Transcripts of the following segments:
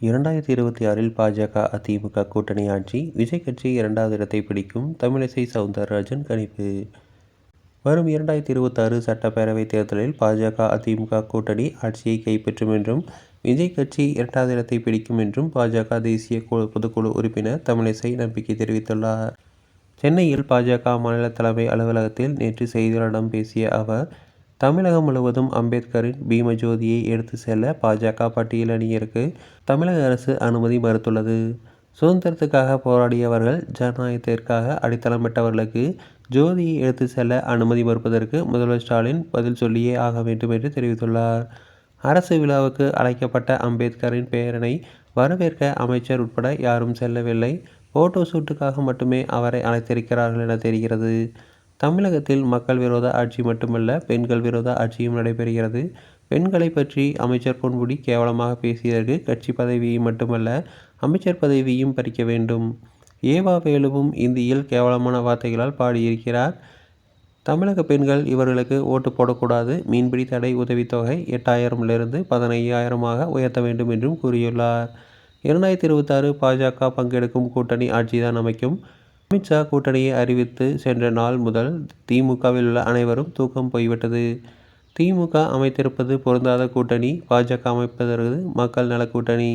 இரண்டாயிரத்தி இருபத்தி ஆறில் பாஜக அதிமுக கூட்டணி ஆட்சி விஜய் கட்சி இரண்டாவது இடத்தை பிடிக்கும் தமிழிசை சவுந்தரராஜன் கணிப்பு. வரும் இரண்டாயிரத்தி இருபத்தாறு சட்டப்பேரவைத் தேர்தலில் பாஜக அதிமுக கூட்டணி ஆட்சியை கைப்பற்றும் என்றும் விஜய் கட்சி இரண்டாவது இடத்தை பிடிக்கும் என்றும் பாஜக தேசிய பொதுக்குழு உறுப்பினர் தமிழிசை நம்பிக்கை தெரிவித்துள்ளார். சென்னையில் பாஜக மாநில தலைமை அலுவலகத்தில் நேற்று செய்தியாளர்களிடம் பேசிய அவர் தமிழகம் முழுவதும் அம்பேத்கரின் பீமஜோதியை எடுத்து செல்ல பாஜக பட்டியலணியருக்கு தமிழக அரசு அனுமதி மறுத்துள்ளது. சுதந்திரத்துக்காக போராடியவர்கள் ஜனநாயகத்திற்காக அடித்தளமிட்டவர்களுக்கு ஜோதியை எடுத்து செல்ல அனுமதி மறுப்பதற்கு முதல்வர் ஸ்டாலின் பதில் சொல்லியே ஆக வேண்டும் என்று தெரிவித்துள்ளார். அரசு விழாவுக்கு அழைக்கப்பட்ட அம்பேத்கரின் பெயரனை வரவேற்க அமைச்சர் உட்பட யாரும் செல்லவில்லை. போட்டோ ஷூட்டுக்காக மட்டுமே அவரை அழைத்திருக்கிறார்கள் என தெரிகிறது. தமிழகத்தில் மக்கள் விரோத ஆட்சி மட்டுமல்ல பெண்கள் விரோத ஆட்சியும் நடைபெறுகிறது. பெண்களை பற்றி அமைச்சர் பொன்முடி கேவலமாக பேசியதற்கு கட்சி பதவியை மட்டுமல்ல அமைச்சர் பதவியும் பறிக்க வேண்டும். ஏவா வேலுவும் இந்தியில் கேவலமான வார்த்தைகளால் பாடியிருக்கிறார். தமிழக பெண்கள் இவர்களுக்கு ஓட்டு போடக்கூடாது. மீன்பிடி தடை உதவித்தொகை எட்டாயிரம்லிருந்து பதினையாயிரமாக உயர்த்த வேண்டும் என்றும் கூறியுள்ளார். இரண்டாயிரத்தி இருபத்தாறு பாஜக பங்கெடுக்கும் கூட்டணி ஆட்சிதான் அமைக்கும். அமித்ஷா கூட்டணியை அறிவித்து சென்ற நாள் முதல் திமுகவில் உள்ள அனைவரும் தூக்கம் போய்விட்டது. திமுக அமைத்திருப்பது பொருந்தாத கூட்டணி பாஜக அமைப்பதற்கு மக்கள் நல கூட்டணி.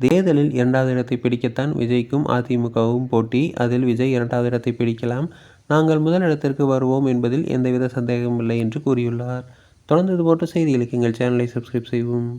தேர்தலில் இரண்டாவது இடத்தை பிடிக்கத்தான் விஜய்க்கும் அதிமுகவும் போட்டி. அதில் விஜய் இரண்டாவது இடத்தை பிடிக்கலாம். நாங்கள் முதல் இடத்திற்கு வருவோம் என்பதில் எந்தவித சந்தேகமில்லை என்று கூறியுள்ளார். தொடர்ந்து இதுபோன்ற செய்திகளுக்கு எங்கள் சேனலை சப்ஸ்கிரைப் செய்வோம்